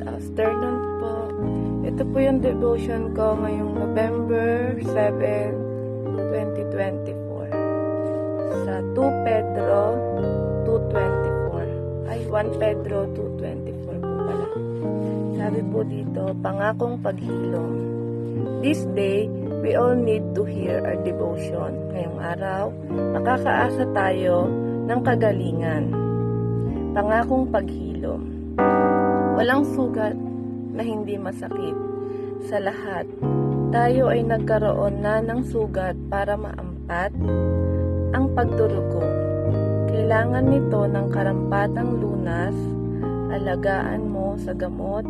afternoon po. Ito po yung devotion ko ngayong November 7, 2024. Sa 2 Pedro 2.24. Ay, 1 Pedro 2.24 po pala. Sabi po dito, pangakong paghilom. This day, we all need to hear our devotion. Ngayong araw, makakaasa tayo ng kagalingan. Pangakong paghilom. Walang sugat na hindi masakit. Sa lahat, tayo ay nagkaroon na ng sugat para maampat ang pagdurugo. Kailangan nito ng karampatang lunas, alagaan mo sa gamot,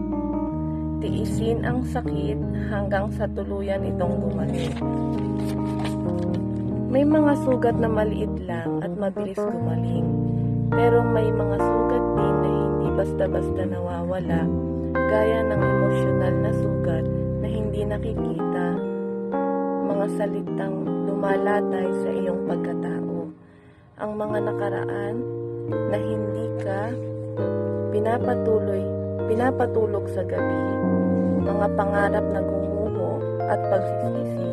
tiisin ang sakit hanggang sa tuluyan itong gumaling. May mga sugat na maliit lang at mabilis gumaling, pero may mga sugat din na hindi basta-basta nawawala, gaya ng emosyonal na sugat na hindi nakikita, mga salitang lumalatay sa iyong pagkatao, ang mga nakaraan na hindi ka pinapatuloy, pinapatulog sa gabi, mga pangarap na gumuho at pagsisisi.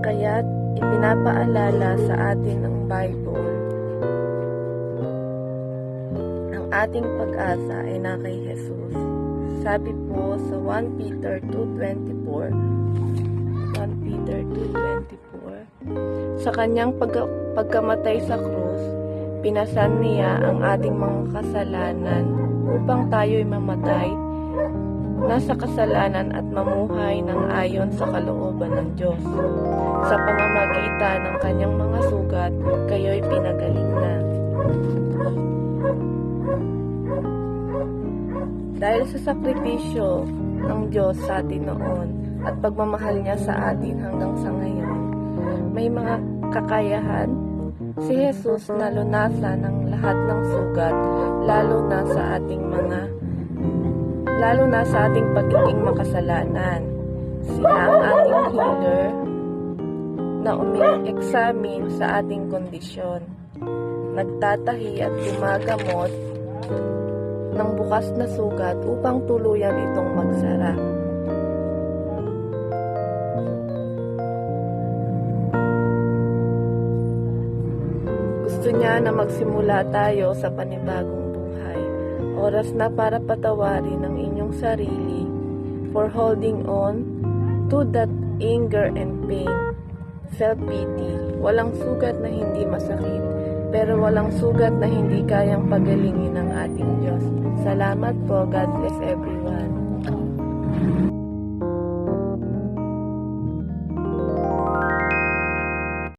Kaya't ipinapaalala sa atin ng Bible ating pag-asa ay na kay Jesus. Sabi po sa 1 Peter 2.24 1 Peter 2.24 Sa kanyang pagka, pagkamatay sa krus, pinasan niya ang ating mga kasalanan upang tayo'y mamatay nasa kasalanan at mamuhay ng ayon sa kalooban ng Diyos. Sa pamamagitan ng kanyang mga sugat, kayo'y pinagaling na. Dahil sa sakripisyo ng Diyos sa atin noon at pagmamahal niya sa atin hanggang sa ngayon, may mga kakayahan si Jesus na lunasan ng lahat ng sugat, lalo na sa ating mga lalo na sa ating pagiging makasalanan. Siya ang ating healer na umi-examine sa ating kondisyon. Nagtatahi at gumagamot ng bukas na sugat upang tuluyan itong magsara. Gusto niya na magsimula tayo sa panibagong buhay. Oras na para patawarin ang inyong sarili for holding on to that anger and pain. Self-pity. Walang sugat na hindi masakit, pero walang sugat na hindi kayang pagalingin ng ating Diyos. Salamat po. God bless everyone.